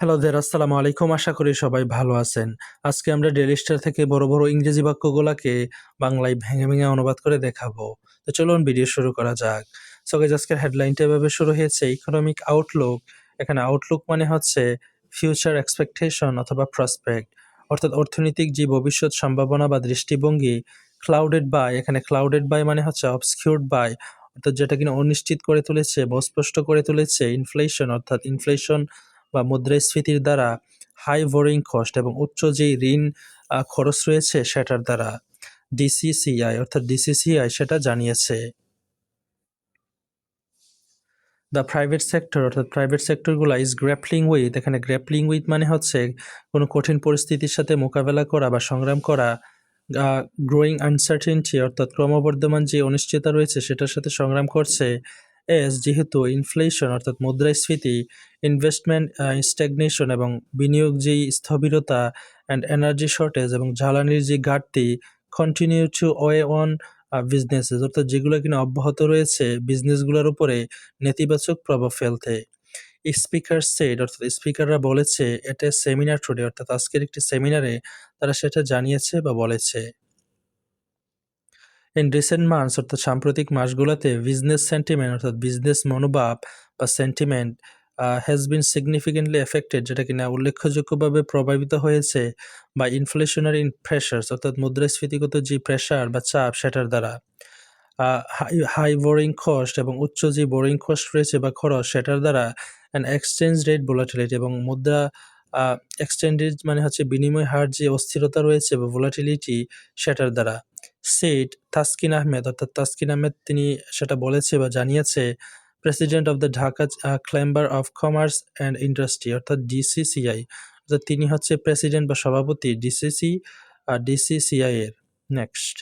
Hello দের আসসালামু আলাইকুম। আশা করি সবাই ভালো আছেন। আজকে আমরা ডেলি স্টার থেকে বড় বড় ইংরেজি বাক্যগুলোকে বাংলায় ভেঙে ভেঙে অনুবাদ করে দেখাবো। তো চলুন ভিডিও শুরু করা যাক। সো গাইস আজকের হেডলাইনটা এভাবে শুরু হয়েছে ইকোনমিক আউটলুক এখানে আউটলুক মানে হচ্ছে ফিউচার এক্সপেকটেশন অথবা প্রসপেক্ট অর্থাৎ অর্থনৈতিক যে ভবিষ্যৎ সম্ভাবনা বা দৃষ্টিভঙ্গি ক্লাউডেড বাই এখানে ক্লাউডেড বাই মানে হচ্ছে অবসকিউর্ড বাই অর্থাৎ যেটা কিনা অনিশ্চিত করে তুলেছে অস্পষ্ট করে তুলেছে ইনফ্লেশন অর্থাৎ ইনফ্লেশন বা মুদ্রাস্ফীতির দ্বারা হাই বোরিং কস্ট এবং উচ্চ যে ঋণ খরচ রয়েছে সেটার দ্বারা ডিসিসিআই অর্থাৎ ডিসিসিআই সেটা জানিয়েছে। দ্য প্রাইভেট সেক্টর অর্থাৎ প্রাইভেট সেক্টরগুলো ইজ গ্র্যাপলিং উইথ এখানে গ্র্যাপলিং উইথ মানে হচ্ছে কোনো কঠিন পরিস্থিতির সাথে মোকাবেলা করা বা সংগ্রাম করা গ্রোয়িং আনসার্টেনটি অর্থাৎ ক্রমবর্ধমান যে অনিশ্চয়তা রয়েছে সেটার সাথে সংগ্রাম করছে। এস যেহেতু ইনফ্লেশন অর্থাৎ মুদ্রাস্ফীতি ইনভেস্টমেন্ট স্ট্যাগনেশন এবং বিনিয়োগ যেই স্থবিরতা অ্যান্ড এনার্জি শর্টেজ এবং জ্বালানির যে ঘাটতি continue to weigh on businesses অর্থাৎ যেগুলো কিনা অব্যাহত রয়েছে বিজনেসগুলোর উপরে নেতিবাচক প্রভাব ফেলতে। স্পিকার সেড অর্থাৎ স্পিকাররা বলেছে, এটা সেমিনার টুডে অর্থাৎ আজকের একটি সেমিনারে তারা সেটা জানিয়েছে বা বলেছে। ইন রিসেন্ট মান্থস অর্থাৎ সাম্প্রতিক মাসগুলোতে বিজনেস সেন্টিমেন্ট অর্থাৎ বিজনেস মনোভাব বা sentiment has been significantly affected যেটা কিনা উল্লেখযোগ্যভাবে প্রভাবিত হয়েছে বা ইনফ্লেশনারি প্রেশার্স অর্থাৎ মুদ্রাস্ফীতিগত যে প্রেশার বা চাপ সেটার দ্বারা। হাই বোরিং কস্ট এবং উচ্চ যে বোরিং কস্ট রয়েছে বা খরচ সেটার দ্বারা অ্যান্ড এক্সচেঞ্জ রেট ভোলাটিলিটি এবং মুদ্রা এক্সচেঞ্জ রেট মানে হচ্ছে বিনিময় হার যে অস্থিরতা রয়েছে বা ভোলাটিলিটি সেটার দ্বারা। সেট তাসকিন আহমেদ অর্থাৎ তাসকিন আহমেদ তিনি সেটা বলেছে বা জানিয়েছে president of the Dhaka chamber of commerce and industry অর্থাৎ ডিসিসিআই অর্থাৎ তিনি হচ্ছে প্রেসিডেন্ট বা সভাপতি ডিসিসি আর ডিসিসিআই এর। Next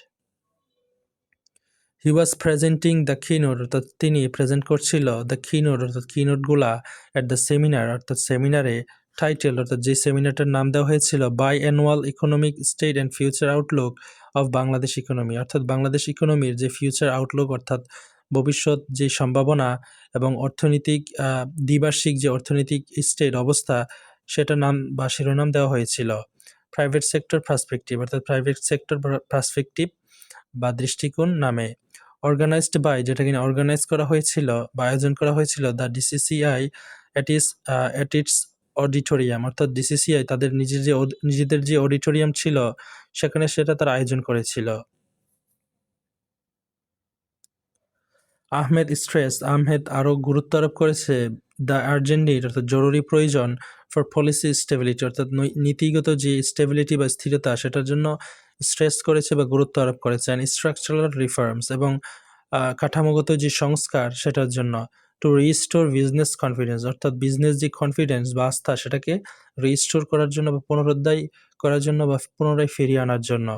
he was presenting the keynote অর্থাৎ তিনি প্রেজেন্ট করছিল দ্য কিনোট অর্থাৎ কিনোটগুলা অ্যাট দ্য সেমিনার অর্থাৎ সেমিনারে টাইটেল অর্থাৎ যে সেমিনারটার নাম দেওয়া হয়েছিল biannual economic state and future outlook of Bangladesh economy অর্থাৎ বাংলাদেশ ইকোনমির যে ফিউচার আউটলুক অর্থাৎ ভবিষ্যৎ যে সম্ভাবনা এবং অর্থনৈতিক দ্বিবার্ষিক যে অর্থনৈতিক স্টেট অবস্থা সেটা নাম বা শিরোনাম দেওয়া হয়েছিল। প্রাইভেট সেক্টর পার্সপেক্টিভ অর্থাৎ প্রাইভেট সেক্টর পার্সপেক্টিভ বা দৃষ্টিকোণ নামে। অর্গানাইজড বাই যেটা কিনা অর্গানাইজ করা হয়েছিল বা আয়োজন করা হয়েছিল the DCCI at is at its auditorium অর্থাৎ ডিসিসিআই তাদের নিজের যে নিজেদের যে অডিটোরিয়াম ছিল, সেখানে সেটা তারা আয়োজন করেছিল। আহমেদ স্ট্রেস, আহমেদ আরও গুরুত্ব আরোপ করেছে, দ্য আর্জেন্ট নিড অর্থাৎ জরুরি প্রয়োজন ফর পলিসি স্টেবিলিটি অর্থাৎ নীতিগত যে স্টেবিলিটি বা স্থিরতা, সেটার জন্য স্ট্রেস করেছে বা গুরুত্ব আরোপ করেছে। অ্যান্ড স্ট্রাকচারাল রিফর্মস এবং কাঠামোগত যে সংস্কার, সেটার জন্য। টু রিস্টোর বিজনেস কনফিডেন্স অর্থাৎ বিজনেস যে কনফিডেন্স বা আস্থা সেটাকে রিস্টোর করার জন্য বা পুনরুদ্ধায় করার জন্য বা পুনরায় ফিরিয়ে আনার জন্য।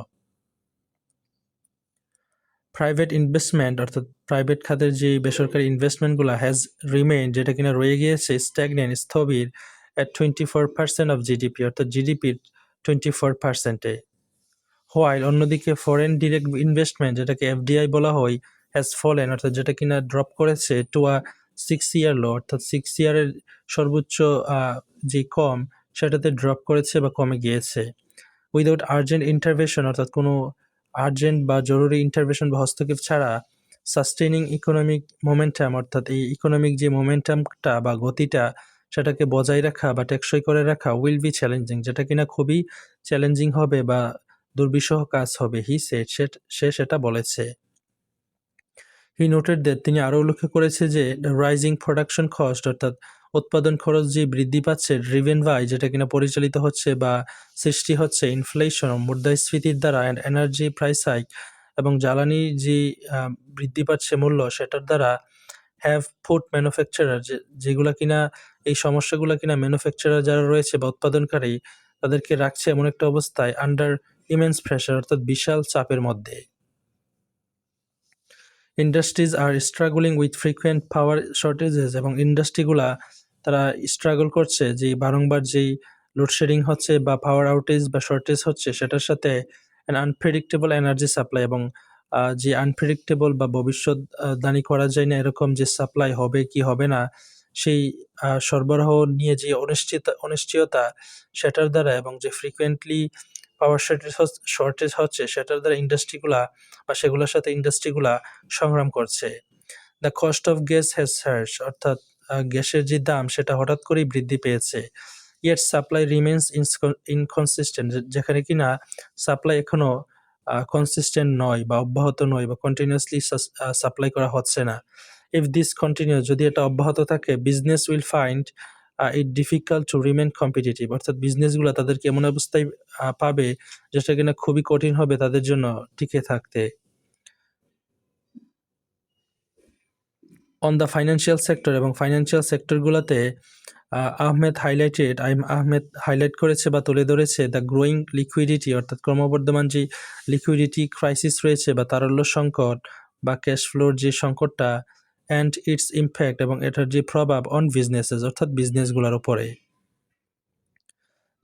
প্রাইভেট ইনভেস্টমেন্ট অর্থাৎ প্রাইভেট খাতের যে বেসরকারি ইনভেস্টমেন্টগুলো হ্যাজ রিমেইন যেটা কিনা রয়ে গিয়েছে স্ট্যাগনেন্ট স্থবির at twenty four percent of GDP অর্থাৎ জিডিপির টোয়েন্টি ফোর পার্সেন্টে হোয়াইল অন্যদিকে ফরেন ডিরেক্ট ইনভেস্টমেন্ট যেটাকে এফডিআই বলা হয় হ্যাজ ফলেন অর্থাৎ যেটা কিনা ড্রপ করেছে টু আ সিক্স ইয়ার লো অর্থাৎ সিক্স ইয়ারের সর্বোচ্চ যে কম, সেটাতে ড্রপ করেছে বা কমে গিয়েছে। উইদাউট আর্জেন্ট ইন্টারভেশন অর্থাৎ কোনো আর্জেন্ট বা জরুরি ইন্টারভেশন বা হস্তক্ষেপ ছাড়া সাস্টেনিং ইকোনমিক মোমেন্টাম অর্থাৎ এই ইকোনমিক যে মোমেন্টামটা বা গতিটা, সেটাকে বজায় রাখা বা টেকসই করে রাখা উইল বি চ্যালেঞ্জিং যেটা কিনা খুবই চ্যালেঞ্জিং হবে বা দুর্বিষহ কাজ হবে হি সে সেটা বলেছে। হি নোটেড দ্যাট তিনি আরও উল্লেখ করেছে যে রাইজিং প্রোডাকশন কস্ট অর্থাৎ উৎপাদন খরচ যে বৃদ্ধি পাচ্ছে ড্রিভেন বাই যেটা কিনা পরিচালিত হচ্ছে বা সৃষ্টি হচ্ছে ইনফ্লেশন মুদ্রাস্ফীতির দ্বারা অ্যান্ড এনার্জি প্রাইস হাইক এবং জ্বালানি যে বৃদ্ধি পাচ্ছে মূল্য, সেটার দ্বারা হ্যাভ ফুড ম্যানুফ্যাকচারার যেগুলো কিনা, এই সমস্যাগুলো কিনা ম্যানুফ্যাকচারার যারা রয়েছে বা উৎপাদনকারী, তাদেরকে রাখছে এমন একটা অবস্থায় আন্ডার ইমেন্স প্রেশার অর্থাৎ বিশাল চাপের মধ্যে। Industries are struggling with frequent power shortages এবং ইন্ডাস্ট্রিগুলা তারা স্ট্রাগল করছে, যে বারংবার যেই লোডশেডিং হচ্ছে বা পাওয়ার আউটেজ বা শর্টেজ হচ্ছে, সেটার সাথে আনপ্রেডিক্টেবল এনার্জি সাপ্লাই এবং যে আনপ্রেডিক্টেবল বা ভবিষ্যৎ দানি করা যায় না, এরকম যে সাপ্লাই হবে কি হবে না, সেই সরবরাহ নিয়ে যে অনিশ্চিত, অনিশ্চয়তা, সেটার দ্বারা এবং যে ফ্রিকোয়েন্টলি পাওয়ার শর্টেজ শর্টেজ হচ্ছে সেটার দ্বারা ইন্ডাস্ট্রিগুলা বা সেগুলোর সাথে ইন্ডাস্ট্রিগুলা সংগ্রাম করছে। The cost of gas has surge অর্থাৎ গ্যাসের যে দাম সেটা হঠাৎ করেই বৃদ্ধি পেয়েছে। ইয়েট সাপ্লাই রিমেন্স ইনকনসিস্টেন্ট যেখানে কিনা সাপ্লাই এখনও, আ কনসিস্টেন্ট নয় বা অব্যাহত নয় বা কন্টিনিউয়াসলি সাস সাপ্লাই করা হচ্ছে না। ইফ দিস কন্টিনিউ যদি এটা অব্যাহত থাকে business will find it difficult to remain competitive অর্থাৎ বিজনেসগুলো তাদেরকে এমন অবস্থায় পাবে যেটা কিনা খুবই কঠিন হবে তাদের জন্য টিকে থাকতে। অন দ্য ফাইন্যান্সিয়াল সেক্টর এবং ফাইন্যান্সিয়াল সেক্টরগুলোতে আহমেদ হাইলাইটেড আইম আহমেদ হাইলাইট করেছে বা তুলে ধরেছে দ্য গ্রোয়িং লিকুইডিটি অর্থাৎ ক্রমবর্ধমান যে লিকুইডিটি ক্রাইসিস রয়েছে বা তারল্য সংকট বা ক্যাশ ফ্লোর যে সংকটটা অ্যান্ড ইটস ইমপ্যাক্ট এবং এটার যে প্রভাব অন বিজনেসেস অর্থাৎ বিজনেসগুলোর উপরে।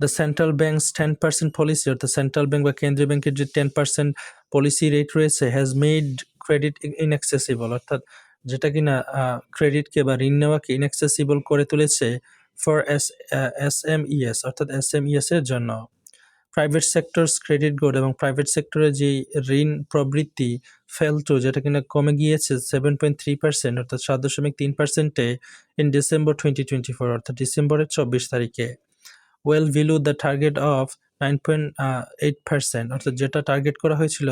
The central bank's ten percent policy অর্থাৎ সেন্ট্রাল ব্যাংক বা কেন্দ্রীয় ব্যাংকের যে টেন পার্সেন্ট পলিসি রেট রয়েছে হ্যাজ মেড ক্রেডিট ইনঅ্যাক্সেসিবল অর্থাৎ যেটা কিনা ক্রেডিটকে বা ঋণ নেওয়াকে ইনঅ্যাক্সেসিবল করে তুলেছে ফর এস আ এসএমইএস অর্থাৎ এসএমইএস এর জন্য। প্রাইভেট সেক্টরস ক্রেডিট গ্রোথ এবং প্রাইভেট সেক্টরের যে ঋণ প্রবৃত্তি ফেল টু যেটা কিনা কমে গিয়েছে 7.3% অর্থাৎ 7.3% এ ইন ডিসেম্বর 2024 অর্থাৎ ডিসেম্বরের 24 তারিখে। Well below the target of 9.8% অর্থাৎ যেটা টার্গেট করা হয়েছিল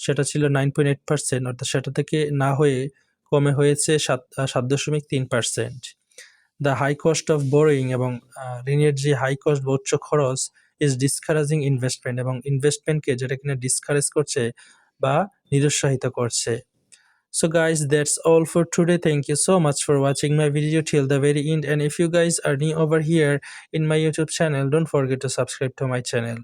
সেটা ছিল 9.8% অর্থাৎ সেটা থেকে না হয়ে কমে হয়েছে সাত সাত দশমিক তিন percent the high cost of borrowing এবং ঋণের যে হাই কস্ট বা উচ্চ খরচ ইজ ডিসকারেজিং ইনভেস্টমেন্ট এবং ইনভেস্টমেন্টকে যেটা কিনা ডিসকারেজ করছে বা নিরুৎসাহিত করছে। So guys that's all for today. Thank you so much for watching my video till the very end and if you guys are new over here in my YouTube channel don't forget to subscribe to my channel.